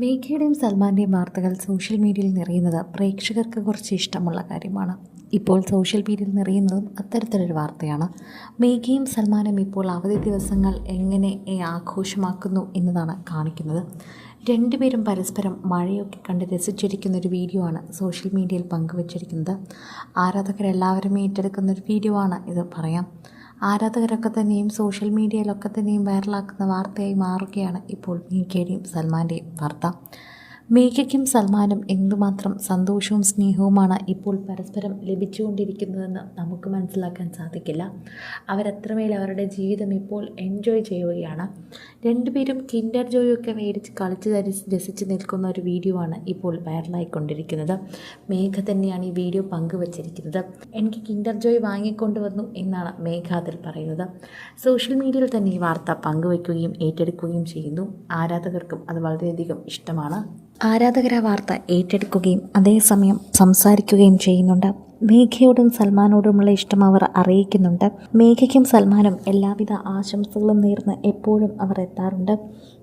മേഘയുടെയും സൽമാന്റെയും വാർത്തകൾ സോഷ്യൽ മീഡിയയിൽ നിറയുന്നത് പ്രേക്ഷകർക്ക് കുറച്ച് ഇഷ്ടമുള്ള കാര്യമാണ്. ഇപ്പോൾ സോഷ്യൽ മീഡിയയിൽ നിറയുന്നതും അത്തരത്തിലൊരു വാർത്തയാണ്. മേഘയും സൽമാനും ഇപ്പോൾ അവധി ദിവസങ്ങൾ എങ്ങനെ ആഘോഷമാക്കുന്നു എന്നതാണ് കാണിക്കുന്നത്. രണ്ടുപേരും പരസ്പരം മഴയൊക്കെ കണ്ട് രസിച്ചിരിക്കുന്ന ഒരു വീഡിയോ ആണ് സോഷ്യൽ മീഡിയയിൽ പങ്കുവച്ചിരിക്കുന്നത്. ആരാധകരെല്ലാവരും ഏറ്റെടുക്കുന്ന ഒരു വീഡിയോ ആണ് ഇത് പറയാം. ആരാധകരൊക്കെ തന്നെയും സോഷ്യൽ മീഡിയയിലൊക്കെ തന്നെയും വൈറലാക്കുന്ന വാർത്തയായി മാറുകയാണ് ഇപ്പോൾ മേഘയുടെയും സൽമാന്റെയും വാർത്ത. മേഘയ്ക്കും സൽമാനും എന്തുമാത്രം സന്തോഷവും സ്നേഹവുമാണ് ഇപ്പോൾ പരസ്പരം ലഭിച്ചുകൊണ്ടിരിക്കുന്നതെന്ന് നമുക്ക് മനസ്സിലാക്കാൻ സാധിക്കില്ല. അവരത്രമേൽ അവരുടെ ജീവിതം ഇപ്പോൾ എൻജോയ് ചെയ്യുകയാണ്. രണ്ടുപേരും കിൻഡർ ജോയൊക്കെ മേടിച്ച് കളിച്ച് രസിച്ച് നിൽക്കുന്ന ഒരു വീഡിയോ ആണ് ഇപ്പോൾ വൈറലായിക്കൊണ്ടിരിക്കുന്നത് മേഘ തന്നെയാണ് ഈ വീഡിയോ പങ്കുവച്ചിരിക്കുന്നത്. എനിക്ക് കിൻഡർ ജോയ് വാങ്ങിക്കൊണ്ടുവന്നു എന്നാണ് മേഘ അതിൽ പറയുന്നത്. സോഷ്യൽ മീഡിയയിൽ തന്നെ ഈ വാർത്ത പങ്കുവയ്ക്കുകയും ഏറ്റെടുക്കുകയും ചെയ്യുന്നു. ആരാധകർക്കും അത് വളരെയധികം ഇഷ്ടമാണ്. ആരാധകർ ആ വാർത്ത ഏറ്റെടുക്കുകയും അതേസമയം സംസാരിക്കുകയും ചെയ്യുന്നുണ്ട്. മേഘയോടും സൽമാനോടുമുള്ള ഇഷ്ടം അവർ അറിയിക്കുന്നുണ്ട്. മേഘയ്ക്കും സൽമാനും എല്ലാവിധ ആശംസകളും നേർന്ന് എപ്പോഴും അവർ എത്താറുണ്ട്.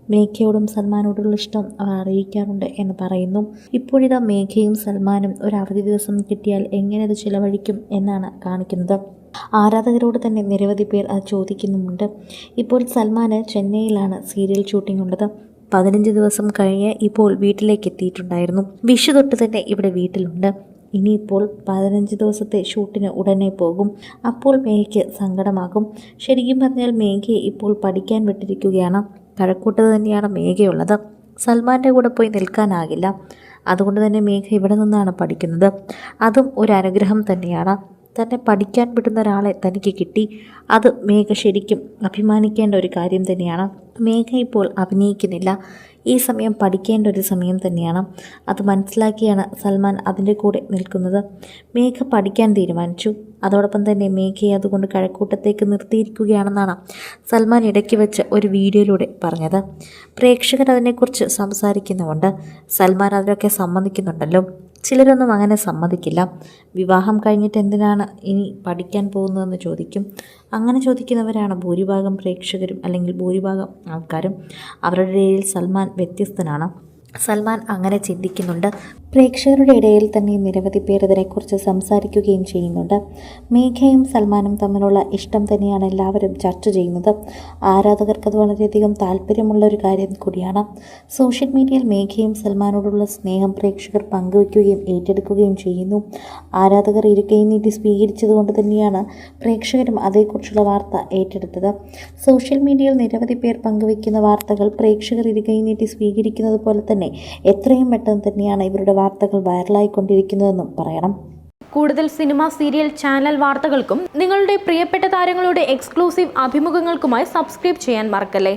മേഘയോടും സൽമാനോടുള്ള ഇഷ്ടം അവർ അറിയിക്കാറുണ്ട് എന്ന് പറയുന്നു. ഇപ്പോഴിതാ മേഘയും സൽമാനും ഒരു അവധി ദിവസം കിട്ടിയാൽ എങ്ങനെ അത് ചിലവഴിക്കും എന്നാണ് കാണിക്കുന്നത്. ആരാധകരോട് തന്നെ നിരവധി പേർ അത് ചോദിക്കുന്നുമുണ്ട്. ഇപ്പോൾ സൽമാന് ചെന്നൈയിലാണ് സീരിയൽ ഷൂട്ടിംഗ് ഉള്ളത്. പതിനഞ്ച് ദിവസം കഴിഞ്ഞ് ഇപ്പോൾ വീട്ടിലേക്ക് എത്തിയിട്ടുണ്ടായിരുന്നു വിഷു തൊട്ട് തന്നെ ഇവിടെ വീട്ടിലുണ്ട്. ഇനിയിപ്പോൾ പതിനഞ്ച് ദിവസത്തെ ഷൂട്ടിന് ഉടനെ പോകും. അപ്പോൾ മേഘയ്ക്ക് സങ്കടമാകും. ശരിക്കും പറഞ്ഞാൽ മേഘയെ ഇപ്പോൾ പഠിക്കാൻ വിട്ടിരിക്കുകയാണ്. കഴക്കൂട്ടത് തന്നെയാണ് മേഘയുള്ളത് സൽമാന്റെ കൂടെ പോയി നിൽക്കാനാകില്ല. അതുകൊണ്ട് തന്നെ മേഘ ഇവിടെ നിന്നാണ് പഠിക്കുന്നത്. അതും ഒരു അനുഗ്രഹം തന്നെയാണ്. തന്നെ പഠിക്കാൻ വിടുന്ന ഒരാളെ തനിക്ക് കിട്ടി. അത് മേഘ ശരിക്കും അഭിമാനിക്കേണ്ട ഒരു കാര്യം തന്നെയാണ്. മേഘ ഇപ്പോൾ അഭിനയിക്കുന്നില്ല. ഈ സമയം പഠിക്കേണ്ട ഒരു സമയം തന്നെയാണ്. അത് മനസ്സിലാക്കിയാണ് സൽമാൻ അതിന്റെ കൂടെ നിൽക്കുന്നത്. മേഘ പഠിക്കാൻ തീരുമാനിച്ചു. അതോടൊപ്പം തന്നെ മേഘയെ അതുകൊണ്ട് കഴക്കൂട്ടത്തേക്ക് നിർത്തിയിരിക്കുകയാണെന്നാണ് സൽമാൻ ഇടയ്ക്ക് വെച്ച് ഒരു വീഡിയോയിലൂടെ പറഞ്ഞത്. പ്രേക്ഷകർ അതിനെക്കുറിച്ച് സംസാരിക്കുന്നുമുണ്ട്. സൽമാൻ അതിനൊക്കെ സമ്മതിക്കുന്നുണ്ടല്ലോ. ചിലരൊന്നും അങ്ങനെ സമ്മതിക്കില്ല. വിവാഹം കഴിഞ്ഞിട്ട് എന്തിനാണ് ഇനി പഠിക്കാൻ പോകുന്നതെന്ന് ചോദിക്കും. അങ്ങനെ ചോദിക്കുന്നവരാണ് ഭൂരിഭാഗം പ്രേക്ഷകരും അല്ലെങ്കിൽ ഭൂരിഭാഗം ആൾക്കാരും. അവരുടെ ഇടയിൽ സൽമാൻ വ്യത്യസ്തനാണ്. സൽമാൻ അങ്ങനെ ചിന്തിക്കുന്നുണ്ട്. പ്രേക്ഷകരുടെ ഇടയിൽ തന്നെ നിരവധി പേർ ഇതിനെക്കുറിച്ച് സംസാരിക്കുകയും ചെയ്യുന്നുണ്ട്. മേഘയും സൽമാനും തമ്മിലുള്ള ഇഷ്ടം തന്നെയാണ് എല്ലാവരും ചർച്ച ചെയ്യുന്നത്. ആരാധകർക്കത് വളരെയധികം താല്പര്യമുള്ള ഒരു കാര്യം കൂടിയാണ്. സോഷ്യൽ മീഡിയയിൽ മേഘയും സൽമാനോടുള്ള സ്നേഹം പ്രേക്ഷകർ പങ്കുവയ്ക്കുകയും ഏറ്റെടുക്കുകയും ചെയ്യുന്നു. ആരാധകർ ഇരുകൈ നീട്ടി സ്വീകരിച്ചതുകൊണ്ട് തന്നെയാണ് പ്രേക്ഷകരും അതേക്കുറിച്ചുള്ള വാർത്ത ഏറ്റെടുത്തത്. സോഷ്യൽ മീഡിയയിൽ നിരവധി പേർ പങ്കുവയ്ക്കുന്ന വാർത്തകൾ പ്രേക്ഷകർ ഇരുകൈ നീട്ടി സ്വീകരിക്കുന്നത് പോലെ തന്നെ എത്രയും പെട്ടെന്ന് തന്നെയാണ് ഇവരുടെ വാർത്തകൾ വൈറലായിക്കൊണ്ടിരിക്കുന്നതെന്നും പറയണം. കൂടുതൽ സിനിമ സീരിയൽ ചാനൽ വാർത്തകൾക്കും നിങ്ങളുടെ പ്രിയപ്പെട്ട താരങ്ങളുടെ എക്സ്ക്ലൂസീവ് അഭിമുഖങ്ങൾക്കുമായി സബ്സ്ക്രൈബ് ചെയ്യാൻ മറക്കല്ലേ?